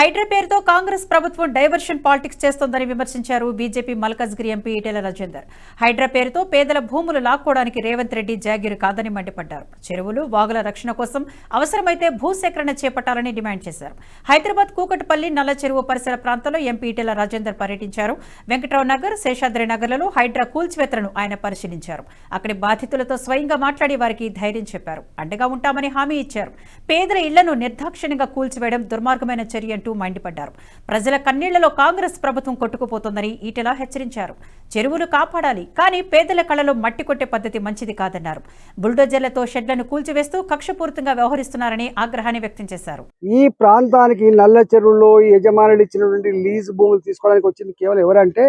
హైడ్రా పేరుతో కాంగ్రెస్ ప్రభుత్వం diversion politics చేస్తోందని విమర్శించారు బీజేపీ మల్కజ్గిరి ఎంపీ ఈటెల రాజేందర్. హైడ్రా పేరుతో పేదల భూములు లాక్కోవడానికి రేవంత్ రెడ్డి జాగీరు కాదని మండిపడ్డారు. చెరువులు వాగుల రక్షణ కోసం అవసరమైతే భూసేకరణ చేపట్టాలని డిమాండ్ చేశారు. హైదరాబాద్ కూకట్పల్లి నల్ల చెరువు పరిసర ప్రాంతంలో ఎంపీ ఈటెల రాజేందర్ పర్యటించారు. వెంకట్రావు నగర్ శేషాద్రి నగర్లలో హైడ్రా కూల్చివేతలను ఆయన పరిశీలించారు. అక్కడి బాధితులతో స్వయంగా మాట్లాడి వారికి ధైర్యం చెప్పారు. అండగా ఉంటామని హామీ ఇచ్చారు. పేదల ఇళ్ళను నిర్దాక్షిణ్యంగా కూల్చివేయడం దుర్మార్గమైన చర్య అంటూ మండిపడ్డారు. ప్రజల కన్నీళ్ళలో కాంగ్రెస్ ప్రభుత్వం కొట్టుకుపోతోందని ఈటెలా హెచ్చరించారు. చెరువులు కాపాడాలి కానీ పేదల కళలో మట్టి కొట్టే పద్ధతి మంచిది కాదన్నారు. బుల్డోజర్లతో షెడ్లను కూల్చివేస్తూ కక్షపూరితంగా వ్యవహరిస్తున్నారని ఆగ్రహాన్ని వ్యక్తం చేశారు. ఈ ప్రాంతానికి నల్ల చెరువులో ఈ యజమానులు ఇచ్చినటువంటి లీజ్ భూములు తీసుకోవడానికి వచ్చింది కేవలం ఎవరంటే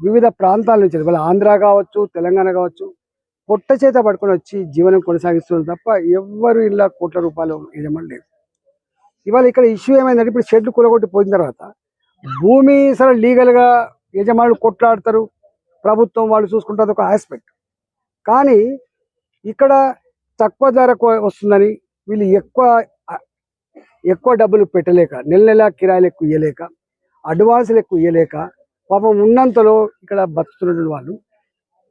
వివిధ ప్రాంతాల నుంచి వాళ్ళ ఆంధ్ర కావచ్చు తెలంగాణ కావచ్చు పొట్ట చేత పట్టుకొని వచ్చి జీవనం కొనసాగిస్తున్నారు తప్ప ఎవ్వరు ఇలా కోట్ల రూపాయలు యజమాని లేదు ఇవాళ ఇక్కడ ఇష్యూ ఏమైందంటే ఇప్పుడు షెడ్లు కూలగొట్టి పోయిన తర్వాత భూమి సరే లీగల్గా యజమానులు కొట్లాడతారు. ప్రభుత్వం వాళ్ళు చూసుకుంటారు ఒక ఆస్పెక్ట్ కానీ ఇక్కడ తక్కువ ధరకు వస్తుందని వీళ్ళు ఎక్కువ ఎక్కువ డబ్బులు పెట్టలేక నెల నెల కిరాయిలు ఎక్కువ ఇవ్వలేక అడ్వాన్సులు ఎక్కువ ఇవ్వలేక పాపం ఉన్నంతలో ఇక్కడ బతుకుతున్న వాళ్ళు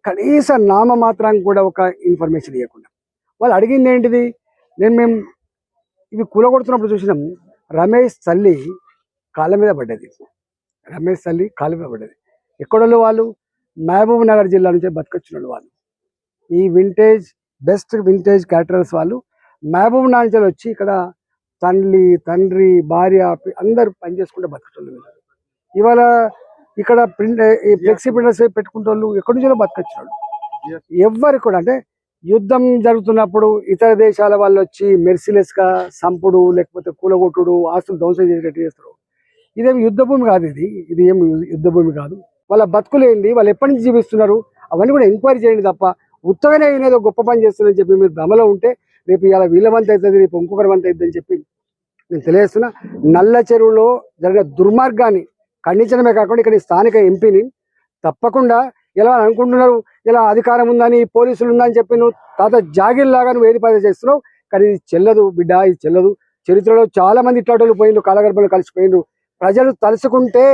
కనీస నామ మాత్రానికి కూడా ఒక ఇన్ఫర్మేషన్ ఇవ్వకుండా వాళ్ళు అడిగింది ఏంటిది? నేను మేము ఇవి కూలగొడుతున్నప్పుడు చూసినాం. రమేష్ తల్లి కాళ్ళ మీద పడ్డది. రమేష్ తల్లి కాళ్ళ మీద పడ్డది. ఎక్కడోళ్ళు వాళ్ళు? మహబూబ్ నగర్ జిల్లా నుంచి బతికొచ్చిన వాళ్ళు. ఈ వింటేజ్ బెస్ట్ వింటేజ్ క్యాటరర్స్ వాళ్ళు మహబూబ్ నగర్ నుంచి వచ్చి ఇక్కడ తల్లి తండ్రి భార్య అందరూ పనిచేసుకుంటే బతుకుతున్నారు ఇవాళ ఇక్కడ ప్రింట్ ఫ్లెక్సీ ప్రింటర్స్ పెట్టుకుంటే వాళ్ళు ఎక్కడి నుంచో బతకొచ్చిన వాళ్ళు ఎవ్వరికి కూడా అంటే యుద్ధం జరుగుతున్నప్పుడు ఇతర దేశాల వాళ్ళు వచ్చి మెర్సిలెస్గా సంపుడు లేకపోతే కూలగొట్టుడు ఆస్తులు ధ్వంసం చేసేటట్టు చేస్తారు. ఇదేమి యుద్ధ భూమి కాదు ఇది. ఇది ఏం యుద్ధ భూమి కాదు. వాళ్ళ బతుకులు ఏంది? వాళ్ళు ఎప్పటి నుంచి జీవిస్తున్నారు? అవన్నీ కూడా ఎంక్వైరీ చేయండి తప్ప ఉత్తగానే ఈయన ఏదో గొప్ప పని చేస్తున్నారని చెప్పి మీరు భ్రమలో ఉంటే రేపు ఇలా వీళ్ళ అవుతుంది రేపు ఇంకొకరి వంత అవుతుందని చెప్పి నేను తెలియజేస్తున్నా. నల్ల చెరువులో జరిగిన దుర్మార్గాన్ని ఖండించడమే కాకుండా ఇక్కడ ఈ స్థానిక ఎంపీని తప్పకుండా ఇలా అనుకుంటున్నారు? ఇలా అధికారం ఉందని పోలీసులు ఉందని చెప్పి నువ్వు తాత జాగిర్ లాగా నువ్వు ఏది పని చేస్తున్నావు? కానీ ఇది చెల్లదు బిడ్డ ఇది చెల్లదు. చరిత్రలో చాలా మంది ఇట్లాటోళ్ళు పోయిండ్రు కాలగర్భలు కలిసిపోయిండ్రు ప్రజలు తలుసుకుంటే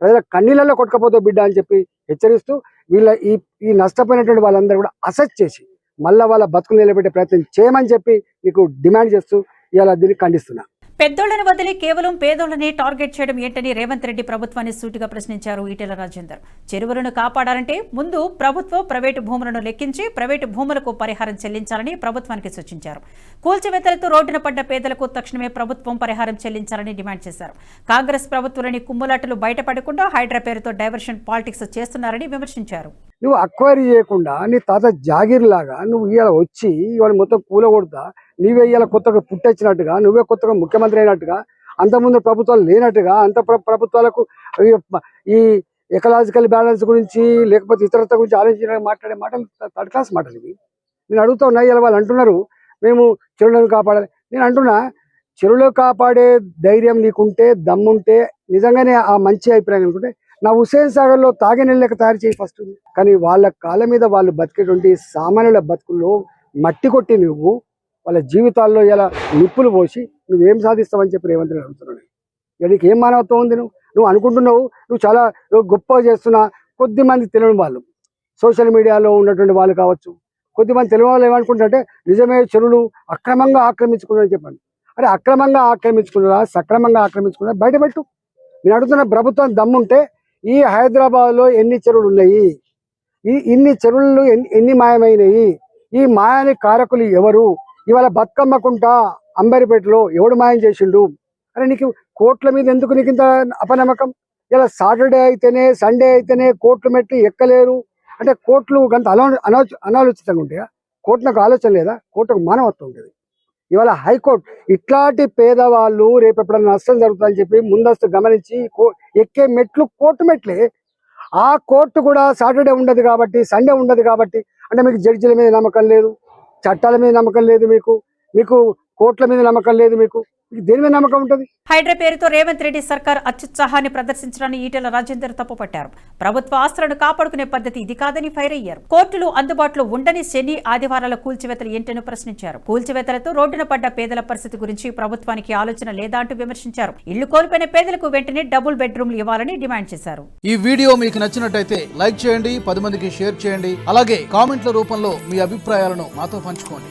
ప్రజల కన్నీళ్ళలో కొట్టుకపోతావు బిడ్డ అని చెప్పి హెచ్చరిస్తూ వీళ్ళ ఈ ఈ నష్టపోయినటువంటి వాళ్ళందరూ కూడా అసెస్ చేసి మళ్ళా వాళ్ళ బతుకులు నిలబెట్టే ప్రయత్నం చేయమని చెప్పి నీకు డిమాండ్ చేస్తూ ఇవాళ దీన్ని ఖండిస్తున్నా. పెద్దోళ్ళను వదిలి కేవలం పేదోళ్ళనే టార్గెట్ చేయడం ఏంటని రేవంత్ రెడ్డి ప్రభుత్వాన్ని సూటిగా ప్రశ్నించారు ఈటెల రాజేందర్. చెరువులను కాపాడాలంటే ముందు ప్రభుత్వం ప్రైవేటు భూములను లెక్కించి ప్రైవేటు భూములకు పరిహారం చెల్లించాలని ప్రభుత్వానికి సూచించారు. కూల్చివేతలతో రోడ్డున పడ్డ పేదలకు తక్షణమే ప్రభుత్వం పరిహారం చెల్లించాలని డిమాండ్ చేశారు. కాంగ్రెస్ ప్రభుత్వంలోని కుమ్ములాటలు బయటపడకుండా హైడ్రా పేరుతో డైవర్షన్ పాలిటిక్స్ చేస్తున్నారని విమర్శించారు. నువ్వు అక్వైరీ చేయకుండా నీ తాత జాగీర్ లాగా నువ్వు ఇవాళ వచ్చి ఇవాళ మొత్తం కూలగొడతా నీవే ఇవాళ కొత్తగా పుట్టొచ్చినట్టుగా నువ్వే కొత్తగా ముఖ్యమంత్రి అయినట్టుగా అంతకుముందు ప్రభుత్వాలు లేనట్టుగా అంత ప్రభుత్వాలకు ఈ ఈ ఎకలాజికల్ బ్యాలెన్స్ గురించి లేకపోతే ఇతరత గురించి ఆలోచించిన మాట్లాడే మాటలు థర్డ్ క్లాస్ మాటలు ఇవి. నేను అడుగుతా ఉన్నా ఇలా వాళ్ళు అంటున్నారు మేము చెరువులను కాపాడాలి. నేను అంటున్నా చెరువులో కాపాడే ధైర్యం నీకుంటే దమ్ముంటే నిజంగానే ఆ మంచి అభిప్రాయం అనుకుంటే నా హుసేన్ సాగర్లో తాగినీళ్ళకి తయారు చేయి ఫస్ట్ కానీ వాళ్ళ కాళ్ళ మీద వాళ్ళు బతికేటువంటి సామాన్యుల బతుకుల్లో మట్టి కొట్టి నువ్వు వాళ్ళ జీవితాల్లో ఇలా నిప్పులు పోసి నువ్వేం సాధిస్తావని చెప్పి రేవంత్ రెడ్డి అడుగుతున్నాను నీకు ఏం మానవత్వం ఉంది నువ్వు? నువ్వు అనుకుంటున్నావు నువ్వు చాలా గొప్పగా చేస్తున్నా కొద్ది మంది తెలియని వాళ్ళు. సోషల్ మీడియాలో ఉన్నటువంటి వాళ్ళు కావచ్చు. కొద్దిమంది తెలియని వాళ్ళు ఏమనుకుంటారంటే నిజమే చెరువులు అక్రమంగా ఆక్రమించుకున్నారని చెప్పాను. అరే అక్రమంగా ఆక్రమించుకున్నారా సక్రమంగా ఆక్రమించుకున్నారా? బయటపెట్టు నేను అడుగుతున్న ప్రభుత్వం దమ్ముంటే ఈ హైదరాబాద్లో ఎన్ని చెరువులు ఉన్నాయి ఈ ఇన్ని చెరువులు ఎన్ని మాయమైనవి ఈ మాయాని కారకులు ఎవరు? ఇవాళ బతుకమ్మకుంట అంబరిపేటలో ఎవడు మాయం చేసిండు? అరే నీకు కోట్ల మీద ఎందుకు నీకు ఇంత అపనమ్మకం? ఇలా సాటర్డే అయితేనే సండే అయితేనే కోట్లు మెట్లు ఎక్కలేరు. అంటే కోట్లు గంత అలా అనాలోచితంగా ఉంటాయా? కోట్లకు ఆలోచన లేదా? కోట్లకు మానవత్వం ఉంటుంది. ఇవాళ హైకోర్టు ఇట్లాంటి పేదవాళ్ళు రేపు ఎప్పుడైనా నష్టం జరుగుతుందని చెప్పి ముందస్తు గమనించి కో- ఎక్కే మెట్లు కోర్టు మెట్లే. ఆ కోర్టు కూడా సాటర్డే ఉండదు కాబట్టి సండే ఉండదు కాబట్టి అంటే మీకు జడ్జిల మీద నమ్మకం లేదు చట్టాల మీద నమ్మకం లేదు మీకు మీకు కోర్టుల మీద నమ్మకం లేదు మీకు. దేని మీద నమ్మకం ఉంటుంది? హైడ్రా పేరుతో రేవంత్ రెడ్డి సర్కార్ అత్యుత్సాహాన్ని ప్రదర్శించడాన్ని ఈటెల రాజేందర్ తప్పుపట్టారు. ప్రభుత్వ ఆస్తులను కాపాడుకునే పద్ధతి ఇది కాదని ఫైర్ అయ్యారు. కోర్టులు అందుబాటులో ఉండని శని ఆదివారాల కూల్చివేతలు ఏంటని ప్రశ్నించారు. కూల్చివేతలతో రోడ్డున పడ్డ పేదల పరిస్థితి గురించి ప్రభుత్వానికి ఆలోచన లేదా అంటూ విమర్శించారు. ఇళ్ళు కోల్పోయిన పేదలకు వెంటనే డబుల్ బెడ్రూమ్లు ఇవ్వాలని డిమాండ్ చేశారు. ఈ వీడియో మీకు నచ్చినట్టయితే లైక్ చేయండి పది మందికి షేర్ చేయండి అలాగే కామెంట్ల రూపంలో మీ అభిప్రాయాలను మాతో పంచుకోండి.